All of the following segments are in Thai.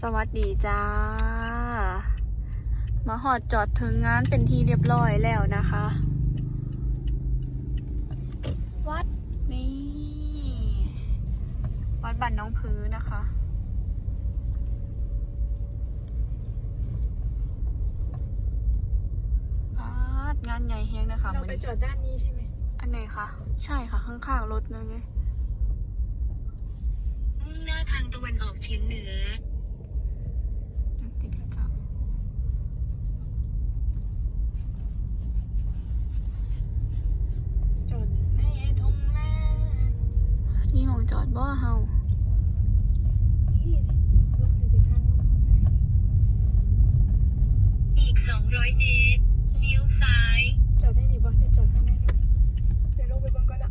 สวัสดีจ้า มาหอดจอดถึงงานเป็นที่เรียบร้อยแล้วนะคะ วัดนี่ วัดบันน้องพื้นนะคะวัดงานใหญ่เฮงนะคะเรามื้อไปนี้จอดด้านนี้ใช่ไหม อันไหนคะ ใช่ค่ะ ข้างๆรถนั่นไงมุ่งหน้าทางตะวันออกเฉียงเหนือ ติดจัง จอดในไอ้ทงหน้า มีหมองจอด บ่เฮานี่ลูกในทิศทางลูกข้างหน้าอีก200เมตรเลี้ยวซ้ายจอดได้ดีบ่ได้จอดข้างในลูกเดี๋ยวลงไปเบิ่งก่อนละ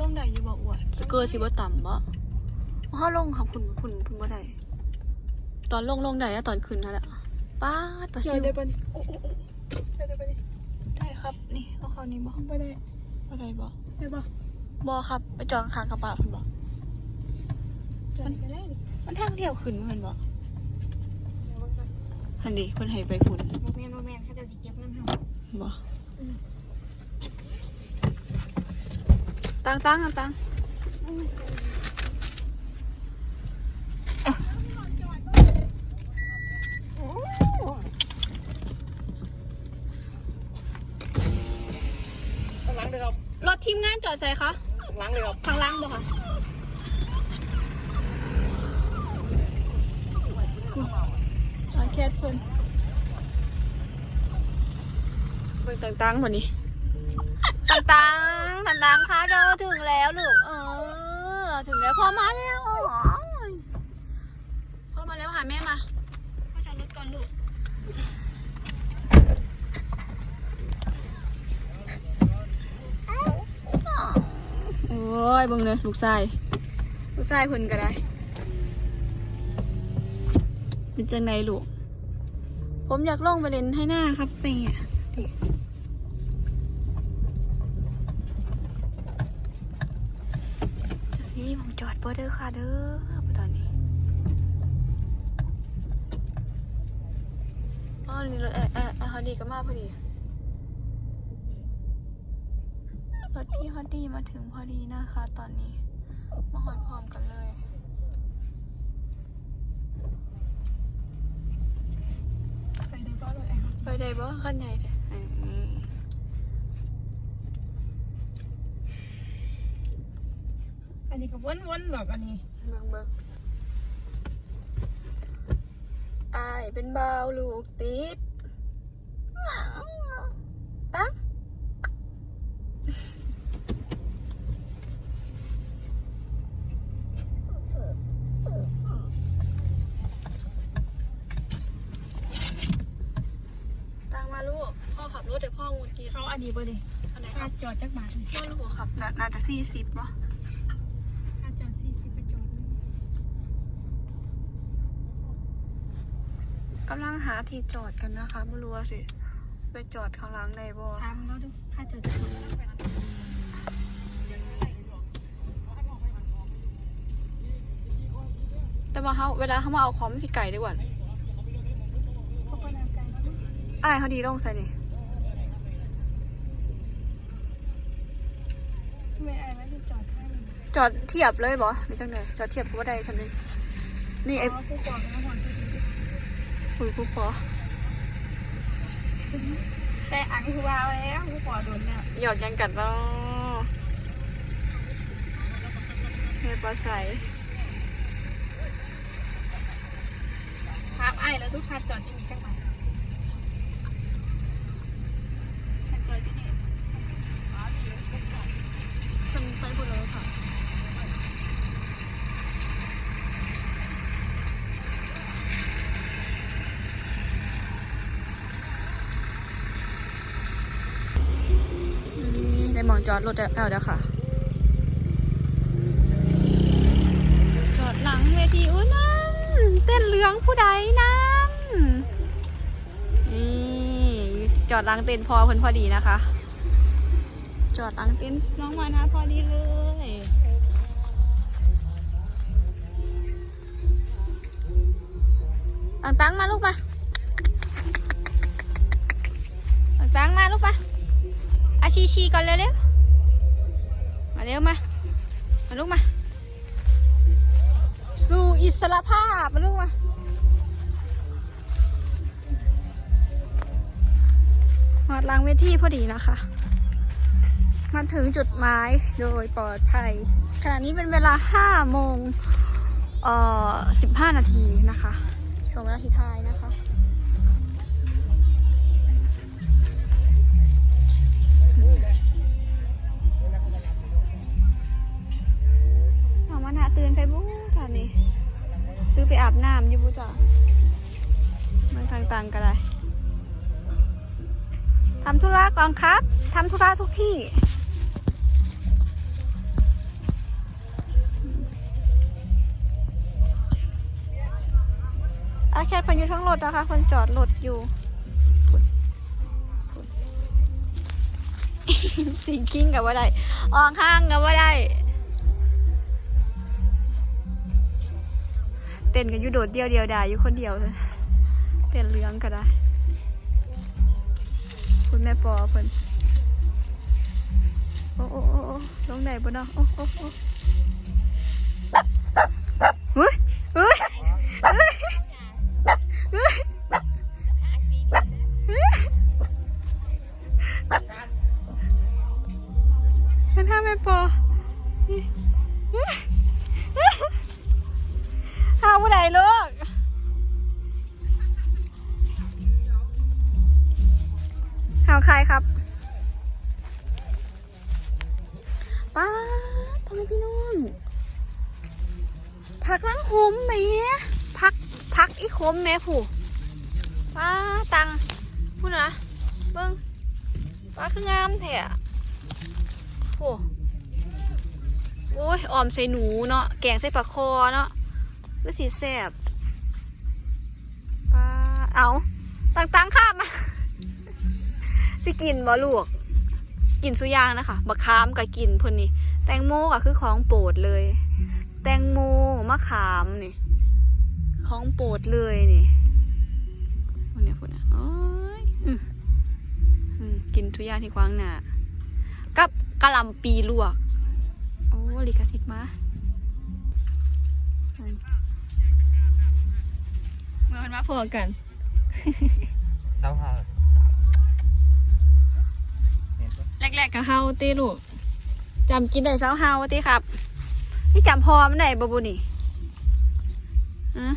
ลงได้อยู่บ่อวดสเกอร์สิบ่ต่ำบ่เฮาลงค่ะคุณคุณคุณบ่ได้ตอนลงลงได้นะตอนขึ้นนั่นแหละป้าดปลาจอซิดวได้ปะนี่โอ้โอ้โอ้จอดได้ปะนี่ได้ครับ นี่เอาเข้านี้บ่ไม่ได้บ่ได้บ่ได้ปะ บ่ครับ ไปจองข้างกระบะคุณบ่จอดได้ก็ได้ดิมันทางเดียวขึ้นเหมือนบ่เดี๋ยวเบิ่งก่อนหันดิเพิ่นให้ไปพุ่นโมเมนต์โมเมนต์เขาจะสิเก็บเงินเฮาบ่อืมตังตังตังตังข้างหลังเลยครับรถทีมงานจอดใส่คะ ข้างหลังเลยครับทางล่างบ่คะจอยแคทเพิ่นเบิ่งต่างๆวันนี้ต่างๆต่างๆค่ะเราถึงแล้วลูก เออ ถึงแล้วพ่อมาแล้วโอ้ยพ่อมาแล้วหาแม่มาพ่อจะรถก่อนลูก โอ้ยเบิ่งเลยลูกชายลูกชายเพิ่นก็ได้ เป็นจังไดลูก ผมอยากลงไปเล่นให้หน้าครับเปียดิจะซีผมจอดบ่เด้อค่ะเด้อตอนนี้อ๋อนี่รถเออเออเออฮอดดีก็มาพอดี รถพี่ฮอตดี้มาถึงพอดีนะคะ ตอนนี้ มาหอดพร้อมกันเลย ไปได้ก็เลยไอ้ครับไปได้บ่ขั้นใหญ่เด้ออืมอันนี้ก็วนๆหรอกอันนี้เบิ่งเบิ่งอายเป็นบ่าวลูกติดตั้งตั้งมาลูก พ่อขับรถเดี๋ยวพ่องู กีเขาอันนี้บ่ดิอันไหนคค่ารับจอดจักบาทนี่พ่อลูกขับน่าน่าจะสี่สิบป่ะค่าจอด40ไปจอดนี่กำลังหาที่จอดกันนะคะไม่รู้ว่าสิ ไปจอดข้างหล่างได้บ่ถามเขาดูค่าจอดจักบาทแต่ว่าเขาเวลาเขามาเอาของมันสิไก่ดีกว่าเขาก็นาการแล้วดูอ้ายเขาดีลงใส่นี่ ไม่อายไม่ได้จอดข้างนี้จอดเทียบเลยบ่หรือจังไดจอดเทียบก็บ่ได้ฉันนี่นี่ไอ้อ๋อผู้ก่อกันมาหอนก็ดีคุยกูขอแต่อังคือวาวแล้วผู้ก่อโดนแล้วหยอกยังกัดเนาะเฮ็ดปลาใสครับไอ้แล้วทุกคันจอดที่นี่กันมาคันจอดที่นี่ คนไปบุเลยค่ะนี่ ได้หมองจอดรถแล้วเดี๋ยวค่ะ จอดหลังเวทีอุ้ยนั่นเต้นเหลืองผู้ใดนั่นนี่จอดหลังเต้นพอเพิ่นพอดีนะคะ จอดหลังเต้นน้องมานะพอดีเลยตังตังมาลูกมาตังตังมาลูกมาอา ชีชีก่อนเร็วๆมาเร็วมา มาลูกมา สู่อิสระภาพ มาลูกมาหอดหลังเวทีพอดีนะคะ มาถึงจุดหมายโดยปลอดภัย ขณะนี้เป็นเวลา5โมงเอ่อ15 นาทีนะคะช่วงเวลาที่ท้ายนะคะ ตื่นไปบู๊ตอนนี้หรือไปอาบน้ำอยู่บูจ้ะมันต่างๆกันเลยทำธุระก่อนครับทำธุระทุกที่อาแคทพันอยู่ทั้งรถนะคะ คนจอดรถอยู่สิงคิงกับว่าได้ออกข้างกับว่าได้ เต้นกันอยู่โดดเดียวเดียวดายอยู่คนเดียวเลยเต้นเหลืองก็ได้คุณแม่ปอเพิ่นโอ้โอ้โอ้ลงไหนบ่เนาะโอ้โอ้โอ้เฮ้ยเฮ้ยเฮ้ยเฮ้ยมันท่าแม่ปอ เฮ้ยหาผู้ใดลูกหาใครครับป้าทำไมพี่น้องพักล้างหมแหมพักพักอีกคมแหม่ผู้ป้าตังพูดนะเบิ้งป้าคืองามแท้อะโอ้โอ้ยออมใส่หนูเนาะแกงใส่ปลาคอเนาะ ก็สีแซ่บป้าเอาตังตังข้ามมา สิกินบ่ลูก กินสุยางนะคะบักขามก็กินพ่นนี่ แตงโมก็คือของโปรดเลย แตงโมมะขามนี่ ของโปรดเลยนี่วกเนี้พวกเนี้ยโอ้ยอืมอืมกินทุกอย่างที่ขวางหนากับกะหล่ำปีลวก โอ้ลิขสิทธิ์มา มื่อมันมาพอกันเศร้าหาแรกๆก็เฮาตีลูกจำกินได้เช้าเฮาตีครับนี่จำพอมันได้บบุนี่อะ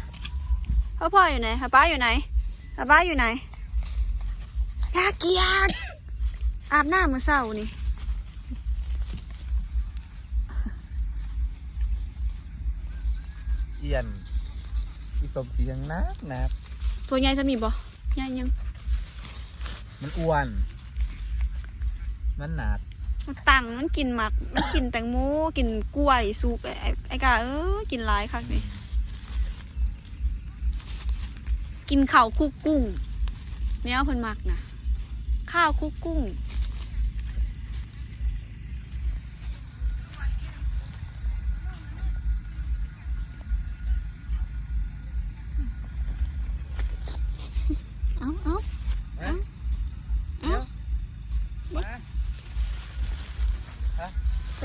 พ่อพ่ออยู่ไหนฮะป้าอยู่ไหนฮะป้าอยู่ไหนยาเกียดอาบน้ำเมื่อเช้านี่เอียนอี สมสียังนักนักตัวใหญ่จะมีบ่ใหญ่ยัง มันอ้วน มันหนักมันตังมันกินหมัก มันกินแตงโมกินกล้วยสุกไอ้ไอ้ไอ้กาเออกินหลายคักนี่กินข้าวคลุกกุ้งแนวเพิ่นมักนะข้าวคลุกกุ้ง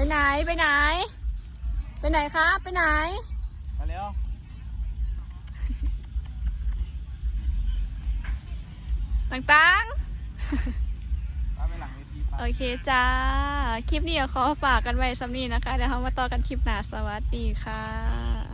ไปไหนไปไหน ไปไหนครับไปไหน มาเร็วต่างมาไปหลังเวทีไปๆโอเคจ้า คลิปนี้ก็ขอฝากกันไว้สำนี้นะคะ เดี๋ยวเรามาต่อกันคลิปหน้าสวัสดีค่ะ